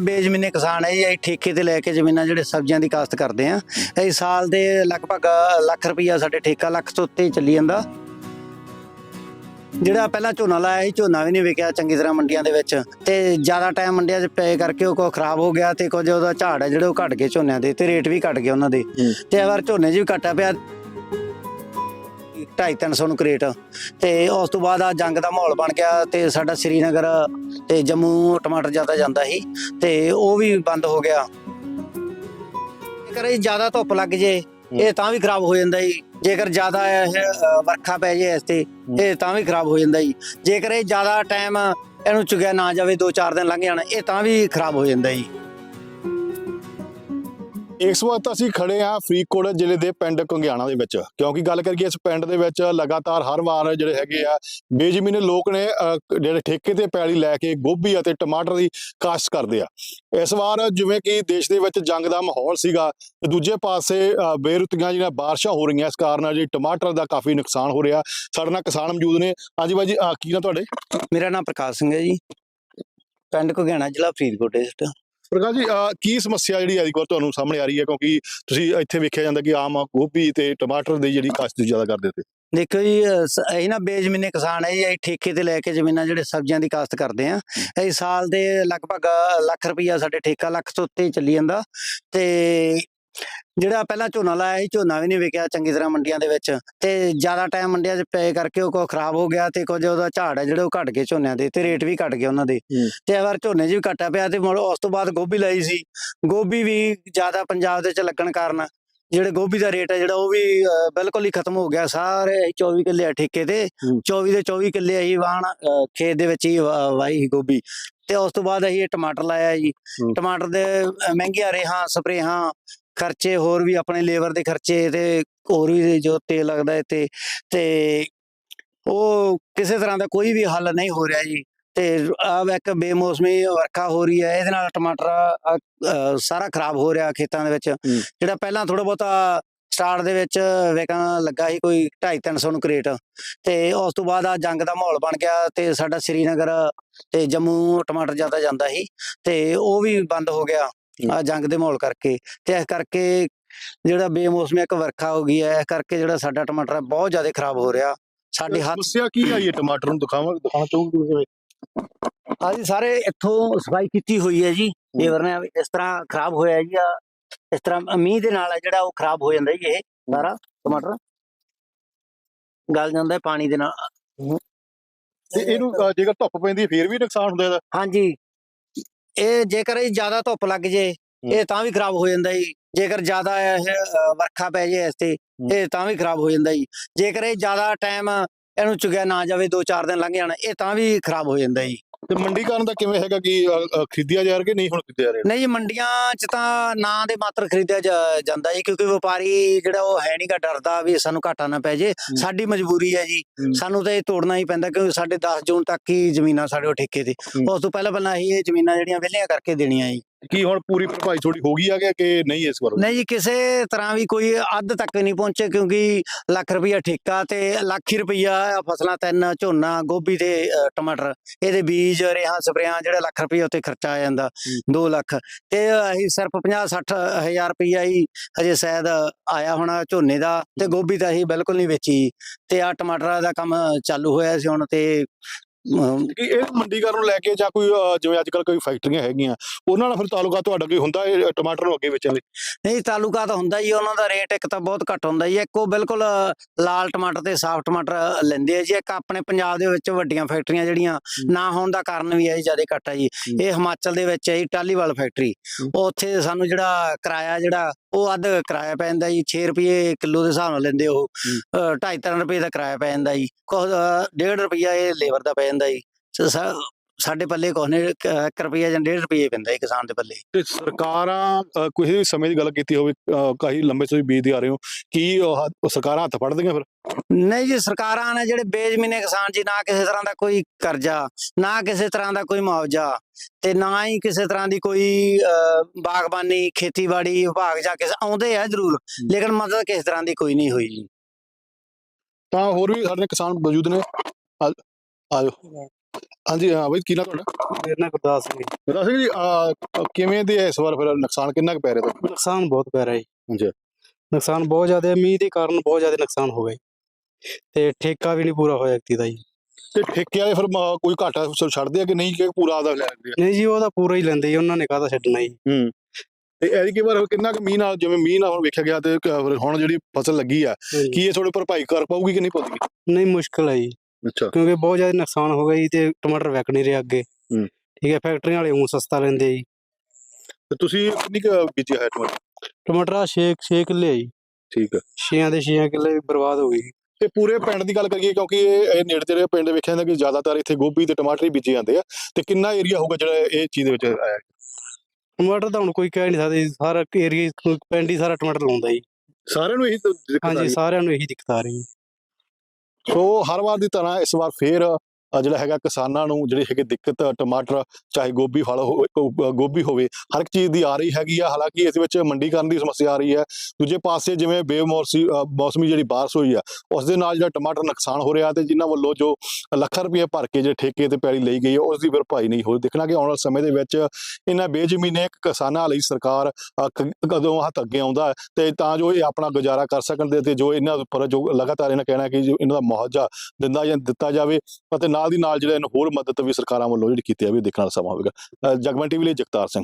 ਬੇਜ਼ਮੀਨੇ ਕਿਸਾਨ ਹੈ ਜੀ ਅਸੀਂ ਠੇਕੇ ਤੇ ਲੈ ਕੇ ਜ਼ਮੀਨਾਂ ਜਿਹੜੇ ਸਬਜ਼ੀਆਂ ਦੀ ਕਾਸ਼ਤ ਕਰਦੇ ਆ ਅਸੀਂ ਸਾਲ ਦੇ ਲਗਭਗ ਲੱਖ ਰੁਪਈਆ ਸਾਡੇ ਠੇਕਾ ਲੱਖ ਤੋਂ ਉੱਤੇ ਚੱਲੀ ਜਾਂਦਾ। ਜਿਹੜਾ ਪਹਿਲਾਂ ਝੋਨਾ ਲਾਇਆ ਸੀ ਝੋਨਾ ਵੀ ਨਹੀਂ ਵਿਕਿਆ ਚੰਗੀ ਤਰ੍ਹਾਂ ਮੰਡੀਆਂ ਦੇ ਵਿੱਚ। ਤੇ ਜ਼ਿਆਦਾ ਟਾਈਮ ਮੰਡੀਆਂ 'ਚ ਪਏ ਕਰਕੇ ਉਹ ਕੋ ਖਰਾਬ ਹੋ ਗਿਆ ਤੇ ਕੁਝ ਉਹਦਾ ਝਾੜ ਹੈ ਜਿਹੜੇ ਉਹ ਘਟ ਗਏ ਝੋਨਿਆਂ ਦੇ ਤੇ ਰੇਟ ਵੀ ਘਟ ਗਏ ਉਹਨਾਂ ਦੇ। ਤੇ ਇਹ ਵਾਰ ਝੋਨੇ 'ਚ ਵੀ ਘਟਾ ਪਿਆ। 250 ਨੂੰ ਕਰੇਟ ਤੇ ਉਸ ਤੋਂ ਬਾਅਦ ਆ ਜੰਗ ਦਾ ਮਾਹੌਲ ਬਣ ਗਿਆ ਤੇ ਸਾਡਾ ਸ੍ਰੀਨਗਰ ਤੇ ਜੰਮੂ ਟਮਾਟਰ ਜ਼ਿਆਦਾ ਜਾਂਦਾ ਸੀ ਤੇ ਉਹ ਵੀ ਬੰਦ ਹੋ ਗਿਆ। ਜੇਕਰ ਇਹ ਜ਼ਿਆਦਾ ਧੁੱਪ ਲੱਗ ਜੇ ਇਹ ਤਾਂ ਵੀ ਖਰਾਬ ਹੋ ਜਾਂਦਾ ਜੀ। ਜੇਕਰ ਜ਼ਿਆਦਾ ਵਰਖਾ ਪੈ ਜੇ ਇਸ ਤੇ ਇਹ ਤਾਂ ਵੀ ਖਰਾਬ ਹੋ ਜਾਂਦਾ ਜੀ। ਜੇਕਰ ਇਹ ਜ਼ਿਆਦਾ ਟਾਈਮ ਇਹਨੂੰ ਚੁਗਿਆ ਨਾ ਜਾਵੇ 2-4 ਦਿਨ ਲੰਘ ਜਾਣ ਇਹ ਤਾਂ ਵੀ ਖਰਾਬ ਹੋ ਜਾਂਦਾ ਜੀ। ਇਸ ਵਕਤ ਅਸੀਂ ਖੜੇ ਹਾਂ ਫਰੀਦਕੋਟ ਜ਼ਿਲ੍ਹੇ ਦੇ ਪਿੰਡ ਕੰਗਿਆਣਾ ਦੇ ਵਿੱਚ। ਕਿਉਂਕਿ ਗੱਲ ਕਰੀਏ ਇਸ ਪਿੰਡ ਦੇ ਵਿੱਚ ਲਗਾਤਾਰ ਹਰ ਵਾਰ ਜਿਹੜੇ ਹੈਗੇ ਆ ਬੇਜ਼ਮੀਨੇ ਲੋਕ ਨੇ ਜਿਹੜੇ ਠੇਕੇ ਤੇ ਪੈਲੀ ਲੈ ਕੇ ਗੋਭੀ ਅਤੇ ਟਮਾਟਰ ਦੀ ਕਾਸ਼ਤ ਕਰਦੇ ਆ। ਇਸ ਵਾਰ ਜਿਵੇਂ ਕਿ ਦੇਸ਼ ਦੇ ਵਿੱਚ ਜੰਗ ਦਾ ਮਾਹੌਲ ਸੀਗਾ ਤੇ ਦੂਜੇ ਪਾਸੇ ਅਹ, ਬੇਰੁੱਤੀਆਂ ਜਿਹੜੀਆਂ ਬਾਰਿਸ਼ਾਂ ਹੋ ਰਹੀਆਂ ਇਸ ਕਾਰਨ ਜਿਹੜੀ ਟਮਾਟਰ ਦਾ ਕਾਫੀ ਨੁਕਸਾਨ ਹੋ ਰਿਹਾ। ਸਾਡੇ ਨਾਲ ਕਿਸਾਨ ਮੌਜੂਦ ਨੇ। ਹਾਂਜੀ ਬਾਈ ਜੀ ਕੀ ਨਾ ਤੁਹਾਡੇ? ਮੇਰਾ ਨਾਮ ਪ੍ਰਕਾਸ਼ ਸਿੰਘ ਹੈ ਜੀ। ਪਿੰਡ ਘੁਗਿਆਣਾ ਜ਼ਿਲ੍ਹਾ ਫਰੀਦਕੋਟ ਡਿਸਟ੍ਰਿਕਟ। ਪ੍ਰਕਾਸ਼ ਜੀ ਕੀ ਸਮੱਸਿਆ ਜਿਹੜੀ ਅੱਜ ਕੱਲ੍ਹ ਤੁਹਾਨੂੰ ਸਾਹਮਣੇ ਆ ਰਹੀ ਹੈ? ਕਿਉਂਕਿ ਤੁਸੀਂ ਇੱਥੇ ਵੇਖਿਆ ਜਾਂਦਾ ਕਿ ਆਮ ਗੋਭੀ ਤੇ ਟਮਾਟਰ ਦੀ ਜਿਹੜੀ ਕਾਸ਼ਤ ਜ਼ਿਆਦਾ ਕਰਦੇ ਤੇ। ਦੇਖੋ ਜੀ ਇਹ ਨਾ ਬੇਜ਼ਮੀਨੇ ਕਿਸਾਨ ਹੈ ਜੀ, ਅਸੀਂ ਠੇਕੇ ਤੇ ਲੈ ਕੇ ਜ਼ਮੀਨਾਂ ਜਿਹੜੇ ਸਬਜ਼ੀਆਂ ਦੀ ਕਾਸ਼ਤ ਕਰਦੇ ਆ ਅਸੀਂ ਸਾਲ ਦੇ ਲਗਭਗ ਲੱਖ ਰੁਪਈਆ ਸਾਡੇ ਠੇਕਾ ਲੱਖ ਤੋਂ ਉੱਤੇ ਚੱਲੀ ਜਾਂਦਾ ਤੇ ਜਿਹੜਾ ਪਹਿਲਾਂ ਝੋਨਾ ਲਾਇਆ ਸੀ ਝੋਨਾ ਵੀ ਨਹੀਂ ਵਿਕਿਆ ਚੰਗੀ ਤਰ੍ਹਾਂ ਮੰਡੀਆਂ ਦੇ ਵਿੱਚ ਤੇ ਜ਼ਿਆਦਾ ਟਾਈਮ ਮੰਡੀਆਂ 'ਚ ਪਏ ਕਰਕੇ ਉਹ ਕੋ ਖਰਾਬ ਹੋ ਗਿਆ ਤੇ ਕੁਝ ਉਹਦਾ ਝਾੜ ਹੈ ਜਿਹੜੇ ਉਹ ਘਟ ਗਏ ਝੋਨਿਆਂ ਦੇ ਤੇ ਰੇਟ ਵੀ ਘਟ ਗਏ ਉਹਨਾਂ ਦੇ। ਤੇ ਇਹ ਵਾਰ ਝੋਨੇ 'ਚ ਵੀ ਘਟਾ ਪਿਆ ਤੇ ਮੁੜ ਉਸ ਤੋਂ ਬਾਅਦ ਗੋਭੀ ਲਾਈ ਸੀ ਗੋਭੀ ਵੀ ਜ਼ਿਆਦਾ ਪੰਜਾਬ ਦੇ ਵਿੱਚ ਲੱਗਣ ਕਾਰਨ ਜਿਹੜੇ ਗੋਭੀ ਦਾ ਰੇਟ ਹੈ ਜਿਹੜਾ ਉਹ ਵੀ ਬਿਲਕੁਲ ਹੀ ਖਤਮ ਹੋ ਗਿਆ ਸਾਰੇ ਅਸੀਂ 24 ਕਿੱਲੇ ਆ ਠੇਕੇ ਤੇ ਹੂੰ। 24 ਦੇ 24 ਕਿੱਲੇ ਅਸੀਂ ਵਾਹਣ ਅ, ਖੇਤ ਦੇ ਵਿੱਚ ਹੀ ਵਾ- ਵਾਹੀ ਸੀ ਗੋਭੀ ਤੇ ਉਸ ਤੋਂ ਬਾਅਦ ਅਸੀਂ ਇਹ ਟਮਾਟਰ ਲਾਇਆ ਜੀ। ਟਮਾਟਰ ਦੇ ਮਹਿੰਗੀਆਂ ਰੇਹਾਂ ਸਪਰੇਹਾਂ ਖਰਚੇ ਹੋਰ ਵੀ ਆਪਣੇ ਲੇਬਰ ਦੇ ਖਰਚੇ ਤੇ ਹੋਰ ਵੀ ਜੋ ਤੇਲ ਲੱਗਦਾ ਹੈ ਤੇ ਤੇ ਉਹ ਕਿਸੇ ਤਰ੍ਹਾਂ ਦਾ ਕੋਈ ਵੀ ਹੱਲ ਨਹੀਂ ਹੋ ਰਿਹਾ ਜੀ। ਤੇ ਆ ਇੱਕ ਬੇਮੌਸਮੀ ਵਰਖਾ ਹੋ ਰਹੀ ਹੈ ਇਹਦੇ ਨਾਲ ਟਮਾਟਰ ਸਾਰਾ ਖਰਾਬ ਹੋ ਰਿਹਾ ਖੇਤਾਂ ਦੇ ਵਿੱਚ। ਜਿਹੜਾ ਪਹਿਲਾਂ ਥੋੜਾ ਬਹੁਤਾ ਸਟਾਰਟ ਦੇ ਵਿੱਚ ਵਿਕਣ ਲੱਗਾ ਸੀ ਕੋਈ 2.5 300 ਨੂੰ ਕਰੇਟ। ਤੇ ਉਸ ਤੋਂ ਬਾਅਦ ਆ ਜੰਗ ਦਾ ਮਾਹੌਲ ਬਣ ਗਿਆ ਤੇ ਸਾਡਾ ਸ੍ਰੀਨਗਰ ਤੇ ਜੰਮੂ ਟਮਾਟਰ ਜ਼ਿਆਦਾ ਜਾਂਦਾ ਸੀ ਤੇ ਉਹ ਵੀ ਬੰਦ ਹੋ ਗਿਆ। ਆ ਜੰਗ ਦੇ ਮਾਹੌਲ ਕਰਕੇ ਤੇ ਇਸ ਕਰਕੇ ਜਿਹੜਾ ਬੇਮੌਸਮੀ ਇੱਕ ਵਰਖਾ ਹੋ ਗਈ ਹੈ ਇਸ ਕਰਕੇ ਜਿਹੜਾ ਸਾਡਾ ਟਮਾਟਰ ਹੈ ਬਹੁਤ ਜ਼ਿਆਦਾ ਖਰਾਬ ਹੋ ਰਿਹਾ। ਸਾਡੇ ਹੱਥ ਸਮੱਸਿਆ ਕੀ ਆਈ ਹੈ ਟਮਾਟਰ ਨੂੰ ਦਿਖਾਵਾਂ ਦਿਖਾਉਣਾ ਚਾਹੂੰਗੀ ਕਿਵੇਂ ਅਸੀਂ ਸਾਰੇ ਇੱਥੋਂ ਸਫ਼ਾਈ ਕੀਤੀ ਹੋਈ ਹੈ ਜੀ ਲੇਬਰ ਨੇ ਇਸ ਤਰ੍ਹਾਂ ਖਰਾਬ ਹੋਇਆ ਜੀ ਆ ਇਸ ਤਰ੍ਹਾਂ ਮੀਂਹ ਦੇ ਨਾਲ ਹੈ ਜਿਹੜਾ ਉਹ ਖਰਾਬ ਹੋ ਜਾਂਦਾ ਜੀ ਇਹ ਸਾਰਾ ਟਮਾਟਰ। ਗਲ ਜਾਂਦਾ ਪਾਣੀ ਦੇ ਨਾਲ। ਤੇ ਇਹਨੂੰ ਜੇਕਰ ਧੁੱਪ ਪੈਂਦੀ ਫੇਰ ਵੀ ਨੁਕਸਾਨ ਹੁੰਦਾ ਇਹਦਾ? ਹਾਂਜੀ। ਇਹ ਜੇਕਰ ਇਹ ਜ਼ਿਆਦਾ ਧੁੱਪ ਲੱਗ ਜੇ ਇਹ ਤਾਂ ਵੀ ਖਰਾਬ ਹੋ ਜਾਂਦਾ ਜੀ। ਜੇਕਰ ਜ਼ਿਆਦਾ ਇਹ ਵਰਖਾ ਪੈ ਜੇ ਇਸ ਤੇ ਇਹ ਤਾਂ ਵੀ ਖਰਾਬ ਹੋ ਜਾਂਦਾ ਜੀ। ਜੇਕਰ ਇਹ ਜ਼ਿਆਦਾ ਟਾਈਮ ਇਹਨੂੰ ਚੁਗਿਆ ਨਾ ਜਾਵੇ 2-4 ਦਿਨ ਲੰਘ ਜਾਣ ਇਹ ਤਾਂ ਵੀ ਖਰਾਬ ਹੋ ਜਾਂਦਾ ਜੀ। ਤੇ ਮੰਡੀਕਰਨ ਦਾ ਕਿਵੇਂ ਹੈਗਾ ਕਿ ਖਰੀਦਿਆ ਜਾ ਰਿਹਾ ਕਿ ਨਹੀਂ ਹੁਣ ਖਰੀਦਿਆ ਜਾ ਰਿਹਾ? ਨਹੀਂ ਜੀ ਮੰਡੀਆਂ 'ਚ ਤਾਂ ਨਾਂ ਦੇ ਮਾਤਰ ਖਰੀਦਿਆ ਜਾ- ਜਾਂਦਾ ਜੀ ਕਿਉਂਕਿ ਵਪਾਰੀ ਜਿਹੜਾ ਉਹ ਹੈ ਨਹੀਂਗਾ ਡਰਦਾ ਵੀ ਸਾਨੂੰ ਘਾਟਾ ਨਾ ਪੈ ਜੇ। ਸਾਡੀ ਮਜਬੂਰੀ ਹੈ ਜੀ। ਹੂੰ। ਸਾਨੂੰ ਤਾਂ ਇਹ ਤੋੜਨਾ ਹੀ ਪੈਂਦਾ ਕਿਉਂਕਿ ਸਾਡੇ 10 ਜੂਨ ਤੱਕ ਹੀ ਜ਼ਮੀਨਾਂ ਸਾਡੇ ਉਹ ਠੇਕੇ ਤੇ। ਹੂੰ। ਉਸ ਤੋਂ ਪਹਿਲਾਂ ਪਹਿਲਾਂ ਅਸੀਂ ਇਹ ਜ਼ਮੀਨਾਂ ਜਿਹੜੀਆਂ ਵਿਹਲੀਆਂ ਕਰਕੇ ਦੇਣੀਆਂ ਜੀ। ਕੀ ਹੁਣ ਪੂਰੀ ਭਰਪਾਈ ਥੋੜੀ ਹੋ ਗਈ ਆ ਕਿ ਨਹੀਂ ਇਸ ਵਾਰ? ਨਹੀਂ ਜੀ ਕਿਸੇ ਤਰ੍ਹਾਂ ਵੀ ਕੋਈ ਅੱਧ ਤੱਕ ਨਹੀਂ ਪਹੁੰਚੇ ਕਿਉਂਕਿ ਲੱਖ ਰੁਪਈਆ ਠੇਕਾ ਤੇ ਲੱਖ ਹੀ ਰੁਪਈਆ ਫਸਲਾਂ ਤਿੰਨ ਝੋਨਾ ਗੋਭੀ ਤੇ ਟਮਾਟਰ। ਇਹਦੇ ਬੀਜ ਰੇਹਾਂ ਸਪਰੇਆਂ ਜਿਹੜਾ ਲੱਖ ਰੁਪਈਆ ਉੱਤੇ ਖਰਚਾ ਆ ਜਾਂਦਾ 2 ਲੱਖ। ਤੇ ਅਸੀਂ ਸਿਰਫ 50 60 ਹਜ਼ਾਰ ਰੁਪਈਆ ਹੀ ਅਜੇ ਸ਼ਾਇਦ ਆਇਆ ਹੋਣਾ ਝੋਨੇ ਦਾ ਤੇ ਗੋਭੀ ਤਾਂ ਅਸੀਂ ਬਿਲਕੁਲ ਨਹੀਂ ਵੇਚੀ। ਤੇ ਆ ਟਮਾਟਰਾਂ ਦਾ ਕੰਮ ਚਾਲੂ ਹੋਇਆ ਸੀ ਹੁਣ ਤੇ ਕਿ ਇਹ ਮੰਡੀਕਰਨ ਨੂੰ ਲੈ ਕੇ ਜਾਂ ਕੋਈ ਜਿਵੇਂ ਅੱਜ ਕੱਲ ਕੋਈ ਫੈਕਟਰੀਆਂ ਹੈਗੀਆਂ ਉਹਨਾਂ ਨਾਲ ਫਿਰ ਤਾਲੁਕਾ ਤੁਹਾਡਾ ਕੋਈ ਹੁੰਦਾ ਇਹ ਟਮਾਟਰ ਨੂੰ ਅੱਗੇ ਵੇਚਣ ਲਈ? ਨਹੀਂ ਤਾਲੁਕਾ ਤਾਂ ਹੁੰਦਾ ਹੀ ਆ, ਉਹਨਾਂ ਦਾ ਰੇਟ ਇੱਕ ਤਾਂ ਬਹੁਤ ਘੱਟ ਹੁੰਦਾ ਜੀ ਇੱਕ ਉਹ ਬਿਲਕੁਲ ਲਾਲ ਟਮਾਟਰ ਤੇ ਸਾਫ਼ ਟਮਾਟਰ ਲੈਂਦੇ ਆ ਜੀ। ਇੱਕ ਆਪਣੇ ਪੰਜਾਬ ਦੇ ਵਿੱਚ ਵੱਡੀਆਂ ਫੈਕਟਰੀਆਂ ਜਿਹੜੀਆਂ ਨਾ ਹੋਣ ਦਾ ਕਾਰਨ ਵੀ ਹੈ ਜੀ ਜ਼ਿਆਦਾ ਘੱਟ ਆ ਜੀ। ਇਹ ਹਿਮਾਚਲ ਦੇ ਵਿੱਚ ਹੈ ਜੀ ਟਾਲੀਵਾਲ ਫੈਕਟਰੀ। ਉੱਥੇ ਸਾਨੂੰ ਜਿਹੜਾ ਕਿਰਾਇਆ ਜਿਹੜਾ ਉਹ ਅੱਧ ਕਿਰਾਇਆ ਪੈ ਜਾਂਦਾ ਜੀ 6 ਰੁਪਏ ਕਿਲੋ ਦੇ ਹਿਸਾਬ ਨਾਲ ਲੈਂਦੇ ਉਹ। 2.5 ਰੁਪਏ ਦਾ ਕਿਰਾਇਆ ਪੈ ਜਾਂਦਾ ਜੀ। ਕੁਛ 1.5 ਰੁਪਿਆ ਇਹ ਲੇਬਰ ਦਾ ਪੈ ਜਾਂਦਾ ਜੀ। ਸਾਡੇ ਪੱਲੇ ਕੁਛ ਨੇ 1 ਰੁਪਿਆ ਜਾਂ 1.5 ਰੁਪਏ ਪੈਂਦਾ ਜੀ ਕਿਸਾਨ ਦੇ ਪੱਲੇ। ਤੇ ਸਰਕਾਰਾਂ ਕਿਸੇ ਵੀ ਸਮੇਂ ਦੀ ਗੱਲ ਕੀਤੀ ਹੋਵੇ ਕਾਫੀ ਲੰਬੇ ਤੋਂ ਬੀਜਦੇ ਆ ਰਹੇ ਹੋ ਕੀ ਸਰਕਾਰਾਂ ਹੱਥ ਫੜਦੀਆਂ ਫਿਰ? ਨਹੀਂ ਜੀ ਸਰਕਾਰਾਂ ਨੇ ਜਿਹੜੇ ਬੇਜ਼ਮੀਨੇ ਕਿਸਾਨ ਜੀ ਨਾ ਕਿਸੇ ਤਰ੍ਹਾਂ ਦਾ ਕੋਈ ਕਰਜ਼ਾ ਨਾ ਕਿਸੇ ਤਰ੍ਹਾਂ ਦਾ ਕੋਈ ਮੁਆਵਜ਼ਾ ਤੇ ਨਾ ਹੀ ਕਿਸੇ ਤਰ੍ਹਾਂ ਦੀ ਕੋਈ ਬਾਗਬਾਨੀ ਖੇਤੀਬਾੜੀ ਵਿਭਾਗ ਜਾਂ ਕਿਸੇ ਆਉਂਦੇ ਆ ਜ਼ਰੂਰ ਲੇਕਿਨ ਮਦਦ ਕਿਸੇ ਤਰ੍ਹਾਂ ਦੀ ਕੋਈ ਨਹੀਂ ਹੋਈ ਜੀ। ਤਾਂ ਹੋਰ ਵੀ ਸਾਡੇ ਕਿਸਾਨ ਮੌਜੂਦ ਨੇ? ਆਜੋ ਹਾਂਜੀ ਹਾਂ ਬਈ ਕੀ ਨਾ ਤੁਹਾਡਾ? ਮੇਰੇ ਨਾਲ ਗੁਰਦਾਸ ਸਿੰਘ ਜੀ। ਦੱਸੋ ਜੀ ਅਹ, ਕਿਵੇਂ ਦੇ ਇਸ ਵਾਰ ਫਿਰ? ਨੁਕਸਾਨ ਕਿੰਨਾ ਕੁ ਪੈ ਰਿਹਾ ਤੁਹਾਨੂੰ ਨੁਕਸਾਨ ਬਹੁਤ ਪੈ ਰਿਹਾ ਜੀ। ਹਾਂਜੀ। ਨੁਕਸਾਨ ਬਹੁਤ ਜ਼ਿਆਦਾ ਹੈ। ਮੀਂਹ ਦੇ ਕਾਰਨ ਬਹੁਤ ਜ਼ਿਆਦਾ ਨੁਕਸਾਨ ਹੋ ਗਿਆ ਜੀ। ਤੇ ਠੇਕਾ ਵੀ ਨਹੀਂ ਪੂਰਾ ਹੋਇਆ ਐਕਤੀ ਦਾ ਜੀ। ਤੇ ਠੇਕੇ ਵਾਲੇ ਫਿਰ ਮ- ਕੋਈ ਘਾਟਾ ਸ- ਛੱਡਦੇ ਆ ਕਿ ਨਹੀਂ ਕਿ ਪੂਰਾ ਆਦਾ ਲੈ ਲੈਂਦੇ ਆ ਨਹੀਂ ਜੀ ਉਹਦਾ ਪੂਰਾ ਹੀ ਲੈਂਦੇ ਜੀ। ਉਹਨਾਂ ਨੇ ਕਾਹਦਾ ਛੱਡਣਾ ਜੀ। ਹੂੰ। ਤੇ ਐਦੀ ਕਿ ਵਾਰ ਕਿੰਨਾ ਕੁ ਮੀਂਹ ਨਾਲ ਜਿਵੇਂ ਮੀਂਹ ਨਾਲ ਹੁਣ ਵੇਖਿਆ ਗਿਆ ਤੇ ਕ- ਫਿਰ ਹੁਣ ਜਿਹੜੀ ਫਸਲ ਲੱਗੀ ਆ ਕੀ ਇਹ ਥੋੜੇ ਭਰਪਾਈ ਕਰ ਪਾਊਗੀ ਕਿ ਨਹੀਂ ਪਾਊਗੀ? ਨਹੀਂ ਮੁਸ਼ਕਲ ਹੈ ਜੀ। ਅੱਛਾ। ਕਿਉਂਕਿ ਬਹੁਤ ਜ਼ਿਆਦਾ ਨੁਕਸਾਨ ਹੋ ਗਿਆ ਜੀ ਤੇ ਟਮਾਟਰ ਵਿਕ ਨਹੀਂ ਰਿਹਾ ਅੱਗੇ। ਹੂੰ। ਠੀਕ ਹੈ ਫੈਕਟਰੀਆਂ ਵਾਲੇ ਉਹ ਸਸਤਾ ਲੈਂਦੇ ਜੀ। ਤੇ ਤੁਸੀਂ ਕਿੰਨੀ ਕੁ ਬੀਜਿਆ ਹੈ ਟਮਾਟਰ? ਟਮਾਟਰ ਆ 6 6 ਕਿੱਲੇ ਆ ਜੀ। ਠੀਕ ਹੈ 6 ਦੇ 6 ਕਿੱਲੇ ਬਰਬਾਦ ਹੋ ਗਏ ਜੀ। ਤੇ ਪੂਰੇ ਪਿੰਡ ਦੀ ਗੱਲ ਕਰੀਏ ਕਿਉਂਕਿ ਇਹ ਇਹ ਨੇੜੇ ਤੇੜੇ ਪਿੰਡ ਵੇਖਿਆ ਜਾਂਦਾ ਕਿ ਜ਼ਿਆਦਾਤਰ ਇੱਥੇ ਗੋਭੀ ਤੇ ਟਮਾਟਰ ਹੀ ਬੀਜੇ ਜਾਂਦੇ ਆ। ਤੇ ਕਿੰਨਾ ਏਰੀਆ ਹੋਊਗਾ ਜਿਹੜਾ ਇਹ ਚੀਜ਼ ਦੇ ਵਿੱਚ ਆਇਆ? ਟਮਾਟਰ ਤਾਂ ਹੁਣ ਕੋਈ ਕਹਿ ਨਹੀਂ ਸਕਦਾ ਜੀ, ਸਾਰਾ ਏਰੀਆ ਪਿੰਡ ਹੀ ਸਾਰਾ ਟਮਾਟਰ ਲਾਉਂਦਾ ਜੀ। ਸਾਰਿਆਂ ਨੂੰ ਇਹੀ ਤਾਂ ਦਿੱਕਤ ਆ ਹਾਂਜੀ ਰਹੀ ਸਾਰਿਆਂ ਨੂੰ ਇਹੀ ਦਿੱਕਤ ਆ ਰਹੀ ਹੈ। ਸੋ ਹਰ ਵਾਰ ਦੀ ਤਰ੍ਹਾਂ ਇਸ ਵਾਰ ਫੇਰ ਜਿਹੜਾ ਹੈਗਾ ਕਿਸਾਨਾਂ ਨੂੰ ਜਿਹੜੀ ਹੈਗੀ ਦਿੱਕਤ, ਟਮਾਟਰ ਚਾਹੇ ਗੋਭੀ ਫਲ ਹੋਵੇ ਗੋਭੀ ਹੋਵੇ, ਹਰ ਇੱਕ ਚੀਜ਼ ਦੀ ਆ ਰਹੀ ਹੈਗੀ ਆ। ਹਾਲਾਂਕਿ ਇਸ ਵਿੱਚ ਮੰਡੀਕਰਨ ਦੀ ਸਮੱਸਿਆ ਆ ਰਹੀ ਹੈ। ਦੂਜੇ ਪਾਸੇ ਜਿਵੇਂ ਬੇਮੌਸਮੀ ਮੌਸਮੀ ਜਿਹੜੀ ਬਾਰਿਸ਼ ਹੋਈ ਆ, ਉਸ ਦੇ ਨਾਲ ਜਿਹੜਾ ਟਮਾਟਰ ਨੁਕਸਾਨ ਹੋ ਰਿਹਾ ਤੇ ਜਿਨ੍ਹਾਂ ਵੱਲੋਂ ਜੋ ਲੱਖਾਂ ਰੁਪਏ ਭਰ ਕੇ ਜਿਹੜੇ ਠੇਕੇ ਤੇ ਪੈਲੀ ਲਈ ਗਈ ਹੈ ਉਸ ਦੀ ਭਰਪਾਈ ਨਹੀਂ ਹੋ ਦੇਖਣਾ ਕਿ ਆਉਣ ਵਾਲੇ ਸਮੇਂ ਦੇ ਵਿੱਚ ਇਹਨਾਂ ਬੇਜ਼ਮੀਨੇ ਕਿਸਾਨਾਂ ਲਈ ਸਰਕਾਰ ਕਦੋਂ ਹੱਥ ਅੱਗੇ ਆਉਂਦਾ ਹੈ ਤੇ ਤਾਂ ਜੋ ਇਹ ਆਪਣਾ ਗੁਜ਼ਾਰਾ ਕਰ ਸਕਣ ਦੇ ਤੇ ਜੋ ਇਹਨਾਂ ਉੱਪਰ ਜੋ ਲਗਾਤਾਰ ਇਹਨਾਂ ਕਹਿਣਾ ਕਿ ਜੋ ਇਹਨਾਂ ਦਾ ਮੁਆਵਜ਼ਾ ਦਿੰਦਾ ਜਾਂ ਦਿੱਤਾ ਜਾਵੇ ਅਤੇ ਨਾਲ ਦੀ ਨਾਲ ਜਿਹੜਾ ਇਹਨੂੰ ਹੋਰ ਮਦਦ ਵੀ ਸਰਕਾਰਾਂ ਵੱਲੋਂ ਜਿਹੜੀ ਕੀਤੀ ਜਾਵੇ ਦੇਖਣ ਵਾਲਾ ਸਮਾਂ ਹੋਵੇਗਾ। ਅ, ਜਗਮਨ ਟੀਵੀ ਲਈ ਜਗਤਾਰ ਸਿੰਘ।